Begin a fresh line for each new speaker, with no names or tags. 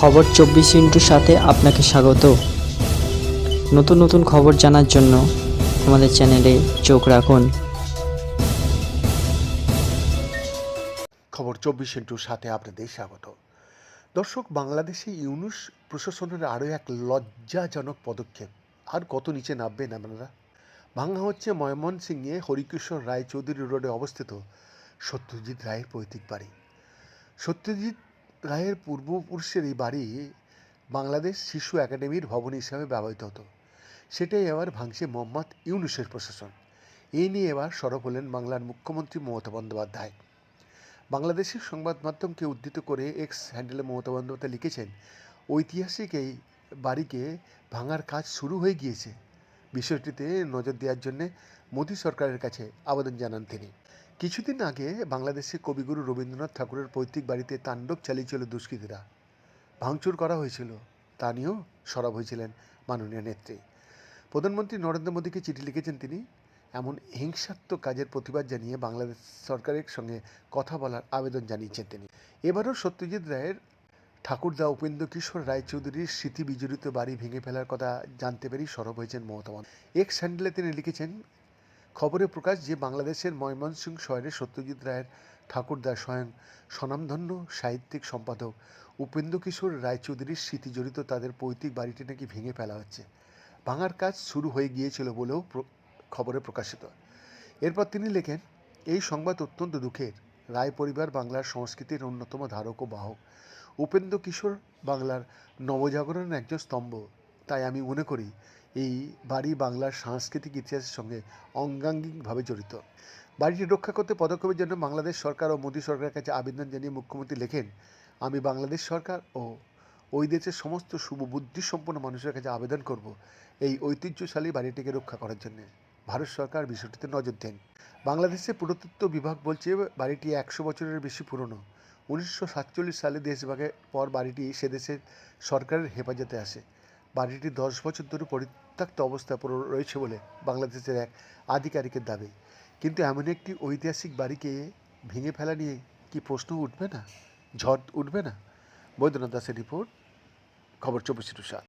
খবর চব্বিশ ইন্টুর সাথে আপনাকে স্বাগত। নতুন নতুন খবর জানার জন্য আমাদের চ্যানেলে চোখ রাখুন।
খবর চব্বিশ ইন্টুর সাথে আপনাদের স্বাগত। দর্শক, বাংলাদেশে ইউনুস প্রশাসনের আরও এক লজ্জাজনক পদক্ষেপ। আর কত নিচে নামবেন আপনারা? ভাঙা হচ্ছে ময়মনসিংহে হরিকিশোর রায় চৌধুরী রোডে অবস্থিত সত্যজিৎ রায়ের পৈতৃক বাড়ি। সত্যজিৎ রায়ের পূর্বপুরুষের এই বাড়ি বাংলাদেশ শিশু একাডেমির ভবন হিসাবে ব্যবহৃত হতো। সেটাই এবার ভাঙছে মোহাম্মদ ইউনুসের প্রশাসন। এই নিয়ে এবার সরব হলেন বাংলার মুখ্যমন্ত্রী মমতা বন্দ্যোপাধ্যায়। বাংলাদেশের সংবাদ মাধ্যমকে উদ্ধৃত করে এক্স হ্যান্ডেলে মমতা বন্দ্যোপাধ্যায় লিখেছেন, ঐতিহাসিক এই বাড়িকে ভাঙার কাজ শুরু হয়ে গিয়েছে। বিষয়টিতে নজর দেওয়ার জন্য মোদী সরকারের কাছে আবেদন জানান তিনি। কিছুদিন আগে বাংলাদেশে কবিগুরু রবীন্দ্রনাথ ঠাকুরের পৈতৃক বাড়িতে তাণ্ডব চালিয়েছিল দুষ্কৃতীরা। ভাঙচুর করা হয়েছিল। তা নিয়েও সরব হয়েছিলেন মাননীয় নেত্রী। প্রধানমন্ত্রী নরেন্দ্র মোদীকে চিঠি লিখেছেন তিনি, এমন হিংসাত্মক কাজের প্রতিবাদ জানিয়ে বাংলাদেশ সরকারের সঙ্গে কথা বলার আবেদন জানিয়েছেন তিনি। এবারও সত্যজিৎ রায়ের ঠাকুরদা উপেন্দ্র কিশোর রায়চৌধুরীর স্মৃতি বিজড়িত বাড়ি ভেঙে ফেলার কথা জানতে পেরেই সরব হয়েছেন মমতা এক্স হ্যান্ডেলে তিনি লিখেছেন খবরে প্রকাশ যে বাংলাদেশের ময়মনসিংহ শহরে সত্যজিৎ রায়ের ঠাকুরদা স্বয়ং স্বনামধন্য সাহিত্যিক সম্পাদক উপেন্দ্র কিশোর রায়চৌধুরীর স্মৃতি জড়িত তাদের পৈতৃক বাড়িটি নাকি ভেঙে ফেলা হচ্ছে। ভাঙার কাজ শুরু হয়ে গিয়েছিল বলেও খবরে প্রকাশিত। এরপর তিনি লেখেন, এই সংবাদ অত্যন্ত দুঃখের। রায় পরিবার বাংলার সংস্কৃতির অন্যতম ধারক ও বাহক। উপেন্দ্র কিশোর বাংলার নবজাগরণের একজন স্তম্ভ। তাই আমি মনে করি এই বাড়ি বাংলার সাংস্কৃতিক ইতিহাসের সঙ্গে অঙ্গাঙ্গিকভাবে জড়িত। বাড়িটি রক্ষা করতে পদক্ষেপের জন্য বাংলাদেশ সরকার ও মোদী সরকারের কাছে আবেদন জানিয়ে মুখ্যমন্ত্রী লেখেন, আমি বাংলাদেশ সরকার ও ওই দেশের সমস্ত শুভবুদ্ধিসম্পন্ন মানুষের কাছে আবেদন করব এই ঐতিহ্যশালী বাড়িটিকে রক্ষা করার জন্য। ভারত সরকার বিষয়টিতে নজর দেন। বাংলাদেশের পুরাতত্ত্ব বিভাগ বলছে, বাড়িটি একশো বছরের বেশি পুরনো। উনিশশো সাতচল্লিশ সালে দেশভাগের পর বাড়িটি সে দেশের সরকারের হেফাজতে আসে। বাড়িটি দশ বছর ধরে পরিত্যক্ত অবস্থায় রয়েছে বলে বাংলাদেশের এক আধিকারিকের দাবি। কিন্তু এমন একটি ঐতিহাসিক বাড়িকে ভেঙে ফেলা নিয়ে কি প্রশ্ন উঠবে না? ঝড় উঠবে না? বৈদ্যনাথ দাসের রিপোর্ট, খবর চব্বিশ সাত